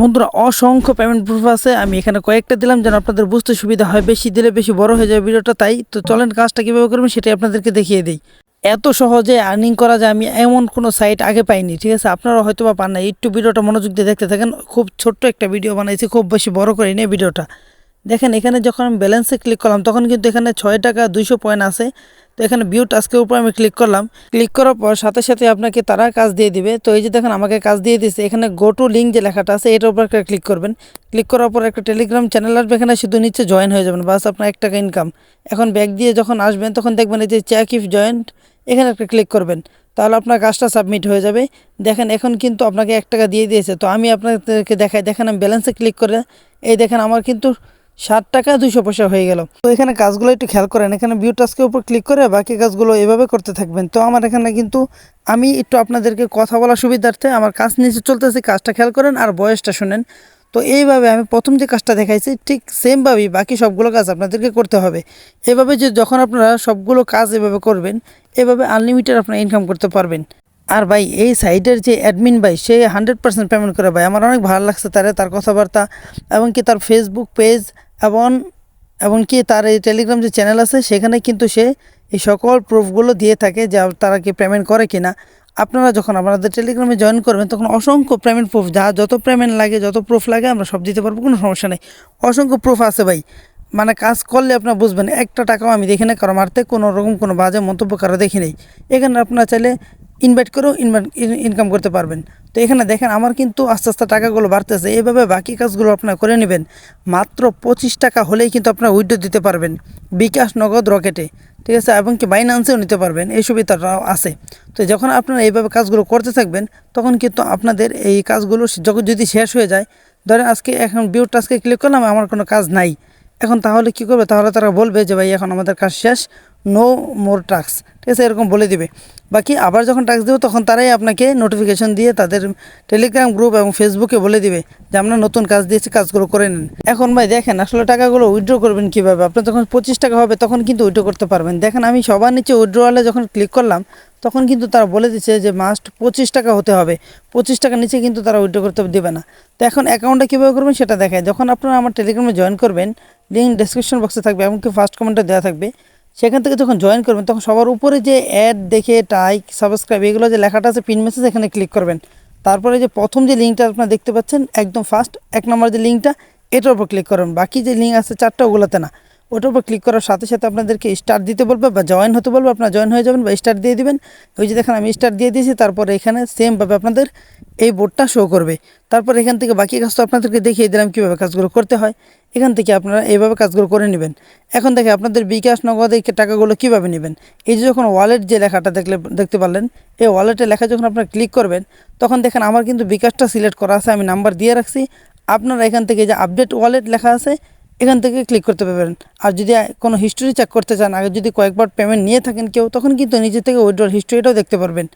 বন্ধুরা, অসংখ্য payment proof আছে। আমি এখানে কয়েকটা দিলাম যেন আপনাদের বুঝতে সুবিধা হয়। বেশি দিলে বেশি বড় হয়ে যাবে ভিডিওটা, তাই তো চলেন কাজটা কীভাবে করবেন সেটাই আপনাদেরকে দেখিয়ে দিই। এত সহজে আর্নিং করা যায়, আমি এমন কোনো সাইট আগে পাইনি, ঠিক আছে? আপনারা হয়তো বা পান না একটু ভিডিওটা মনোযোগ দিয়ে দেখতে থাকেন। খুব ছোট্ট একটা ভিডিও বানাইছি, খুব বেশি বড় করে নিয়ে ভিডিওটা। দেখেন, এখানে যখন আমি ব্যালেন্সে ক্লিক করলাম, তখন কিন্তু এখানে ছয় টাকা দুইশো পয়েন্ট আছে। তো এখানে ভিউ টাস্কের উপর আমি ক্লিক করলাম। ক্লিক করার পর সাথে সাথে আপনাকে তারা কাজ দিয়ে দিবে। তো এই যে দেখেন, আমাকে কাজ দিয়ে দিয়েছে। এখানে গো টু লিঙ্ক যে লেখাটা আছে, এটার উপর একটা ক্লিক করবেন। ক্লিক করার পর একটা টেলিগ্রাম চ্যানেল আসবে, এখানে শুধু নিচে জয়েন হয়ে যাবেন। বাস আপনার এক টাকা ইনকাম এখন ব্যাগ দিয়ে যখন আসবেন, তখন দেখবেন এই যে চেক ইফ জয়েন্ট এখানে একটা ক্লিক করবেন। তাহলে আপনার কাজটা সাবমিট হয়ে যাবে। দেখেন, এখন কিন্তু আপনাকে এক টাকা দিয়ে দিয়েছে। তো আমি আপনাদেরকে দেখাই, দেখেন আমি ব্যালেন্সে ক্লিক করে, এই দেখেন, আমার কিন্তু ষাট টাকা দুইশো পয়সা হয়ে গেল। তো এখানে কাজগুলো একটু খেয়াল করেন, এখানে ভিউ টাস্কের উপর ক্লিক করে বাকি কাজগুলো এভাবে করতে থাকবেন। তো আমার এখানে কিন্তু আমি একটু আপনাদেরকে কথা বলার সুবিধার্থে আমার কাজ নিচে চলতেছে, কাজটা খেয়াল করেন আর বয়সটা শুনেন। তো এইভাবে আমি প্রথম যে কাজটা দেখাইছি, ঠিক সেমভাবেই বাকি সবগুলো কাজ আপনাদেরকে করতে হবে। এভাবে যে যখন আপনারা সবগুলো কাজ এভাবে করবেন, এভাবে আনলিমিটেড আপনারা ইনকাম করতে পারবেন। আর ভাই, এই সাইটের যে অ্যাডমিন ভাই, সে হান্ড্রেড পার্সেন্ট পেমেন্ট করে ভাই। আমার অনেক ভালো লাগছে তারে, তার কথাবার্তা এবং কি তার ফেসবুক পেজ এবং এবং কি তার এই টেলিগ্রাম যে চ্যানেল আছে, সেখানে কিন্তু সে এই সকল প্রুফগুলো দিয়ে থাকে যে তারা কি পেমেন্ট করে কি না আপনারা যখন আপনাদের টেলিগ্রামে জয়েন করবেন, তখন অসংখ্য পেমেন্ট প্রুফ যা যত পেমেন্ট লাগে, যত প্রুফ লাগে, আমরা সব দিতে পারব, কোনো সমস্যা নেই। অসংখ্য প্রুফ আছে ভাই। মানে কাজ করলে আপনারা বুঝবেন, একটা টাকাও আমি দেখি না, কারও মারতে কোনো রকম কোনো বাজে মন্তব্য কারও দেখি নেই। এখানে আপনারা চাইলে ইনভাইট করেও ইনকাম করতে পারবেন। তো এখানে দেখেন আমার কিন্তু আস্তে আস্তে টাকাগুলো বাড়তেছে। এইভাবে বাকি কাজগুলো আপনারা করে নেবেন। মাত্র পঁচিশ টাকা হলেই কিন্তু আপনারা উইড্রো দিতে পারবেন। বিকাশ নগদ রকেটে, ঠিক আছে? এবং কি বাইনান্সেও নিতে পারবেন। এই সুবিধাটাও আছে। তো যখন আপনারা এইভাবে কাজগুলো করতে থাকবেন, তখন কিন্তু আপনাদের এই কাজগুলো যখন যদি শেষ হয়ে যায়, ধরেন আজকে এখন বিউ টাস্কে ক্লিক করলাম, আমার কোনো কাজ নাই। এখন তাহলে কি করবে? তাহলে তারা বলবে যে, ভাই, এখন আমাদের কাজ শেষ। নো মোর টাস্ক ঠিক আছে, এরকম বলে দিবে। বাকি আবার যখন টাস্ক দেবো, তখন তারাই আপনাকে নোটিফিকেশন দিয়ে তাদের টেলিগ্রাম গ্রুপ এবং ফেসবুকে বলে দিবে যে, আমরা নতুন কাজ দিয়েছি, কাজগুলো করে নিন। এখন ভাই দেখেন, আসলে টাকাগুলো উইথড্র করবেন কীভাবে? আপনার যখন পঁচিশ টাকা হবে, তখন কিন্তু উইড্রো করতে পারবেন। দেখেন, আমি সবার নিচে উইথড্রওয়ালে যখন ক্লিক করলাম, তখন কিন্তু তারা বলে দিচ্ছে যে মাস্ট পঁচিশ টাকা হতে হবে। পঁচিশ টাকার নিচে কিন্তু তারা উইথড্র করতে দেবে না। তো এখন অ্যাকাউন্টটা কীভাবে করবেন সেটা দেখায় যখন আপনারা আমার টেলিগ্রামে জয়েন করবেন লিঙ্ক ডেসক্রিপশন বক্সে থাকবে, এমনকি ফার্স্ট কমেন্টে দেওয়া থাকবে। সেখান থেকে যখন জয়েন করবেন, তখন সবার উপরে যে অ্যাড দেখে টাইক সাবস্ক্রাইব এগুলো যে লেখাটা আছে পিন মেসেজ এখানে ক্লিক করবেন। তারপরে যে প্রথম যে লিঙ্কটা আপনারা দেখতে পাচ্ছেন, একদম ফার্স্ট এক নম্বর যে লিঙ্কটা এটার উপর ক্লিক করবেন। বাকি যে লিঙ্ক আছে, চারটা ওগুলোতে না। ওটার উপর ক্লিক করার সাথে সাথে আপনাদেরকে স্টার দিতে বলবে বা জয়েন হতে বলবে। আপনারা জয়েন হয়ে যাবেন বা স্টার দিয়ে দিবেন। ওই যে দেখেন, আমি স্টার দিয়ে দিয়েছি। তারপরে এখানে সেমভাবে আপনাদের এই বোর্ডটা শো করবে। তারপর এখান থেকে বাকি কাজ তো আপনাদেরকে দেখিয়ে দিলাম কীভাবে কাজগুলো করতে হয়। এখান থেকে আপনারা এইভাবে কাজগুলো করে নেবেন। এখন দেখে আপনাদের বিকাশ নগদ এই টাকাগুলো কীভাবে নেবেন? এই যে যখন ওয়ালেট যে লেখাটা দেখলে, দেখতে পারলেন, এই ওয়ালেটে লেখা যখন আপনারা ক্লিক করবেন, তখন দেখেন আমার কিন্তু বিকাশটা সিলেক্ট করা আছে। আমি নাম্বার দিয়ে রাখছি। আপনারা এখান থেকে যে আপডেট ওয়ালেট লেখা আছে এখান থেকে ক্লিক করতে পারবেন। আর যদি কোনো হিস্টোরি চেক করতে চান, আগে যদি কয়েকবার পেমেন্ট নিয়ে থাকেন কেউ, তখন কিন্তু নিজে থেকে উইড্রোর হিস্টোরিটাও দেখতে পারবেন।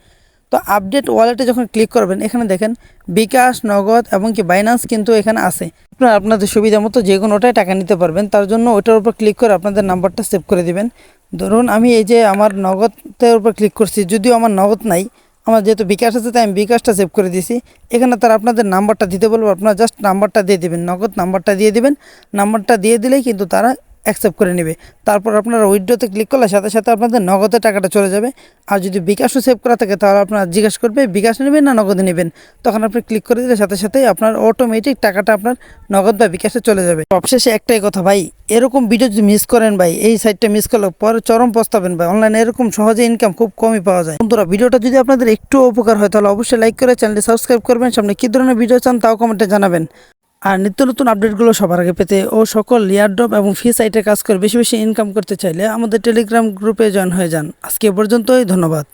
তো আপডেট ওয়ালেটে যখন ক্লিক করবেন, এখানে দেখেন বিকাশ, নগদ এবং কি বাইন্যান্স কিন্তু এখানে আছে। আপনারা আপনাদের সুবিধা মতো যে কোনোটাই টাকা নিতে পারবেন, তার জন্য ওইটার উপর ক্লিক করে আপনাদের নাম্বারটা সেভ করে দিবেন। ধরুন আমি এই যে আমার নগদের উপর ক্লিক করছি, যদিও আমার নগদ নাই আমার যেহেতু বিকাশ আছে, তাই আমি বিকাশটা সেভ করে দিয়েছি। এখানে তার আপনাদের নাম্বারটা দিতে বলব, আপনারা জাস্ট নাম্বারটা দিয়ে দেবেন, নগদ নাম্বারটা দিয়ে দেবেন। নাম্বারটা দিয়ে দিলেই কিন্তু তারা অ্যাকসেপ্ট করে নেবে। তারপর আপনারা উইড্রোতে ক্লিক করলে সাথে সাথে আপনাদের নগদে টাকাটা চলে যাবে। আর যদি বিকাশও সেভ করা থাকে, তাহলে আপনারা জিজ্ঞাসা করবে, বিকাশ নেবেন না নগদে নেবেন? তখন আপনি ক্লিক করে দিলে সাথে সাথেই আপনার অটোমেটিক টাকাটা আপনার নগদ বা বিকাশে চলে যাবে। সবশেষে একটাই কথা, ভাই, এরকম ভিডিও যদি মিস করেন, ভাই, এই সাইটটা মিস করলে পরে চরম পস্তাবেন, ভাই। অনলাইনে এরকম সহজে ইনকাম খুব কমই পাওয়া যায়। বন্ধুরা ভিডিওটা যদি আপনাদের একটু উপকার হয়, তাহলে অবশ্যই লাইক করে চ্যানেলটি সাবস্ক্রাইব করবেন। সামনে কী ধরনের ভিডিও চান, তাও কমেন্টে জানাবেন। আর নিত্য নতুন আপডেটগুলো সবার আগে পেতে ও সকল ইয়ারড্রপ এবং ফি সাইটে কাজ করে বেশি বেশি ইনকাম করতে চাইলে আমাদের টেলিগ্রাম গ্রুপে জয়েন হয়ে যান। আজকে পর্যন্তই, ধন্যবাদ।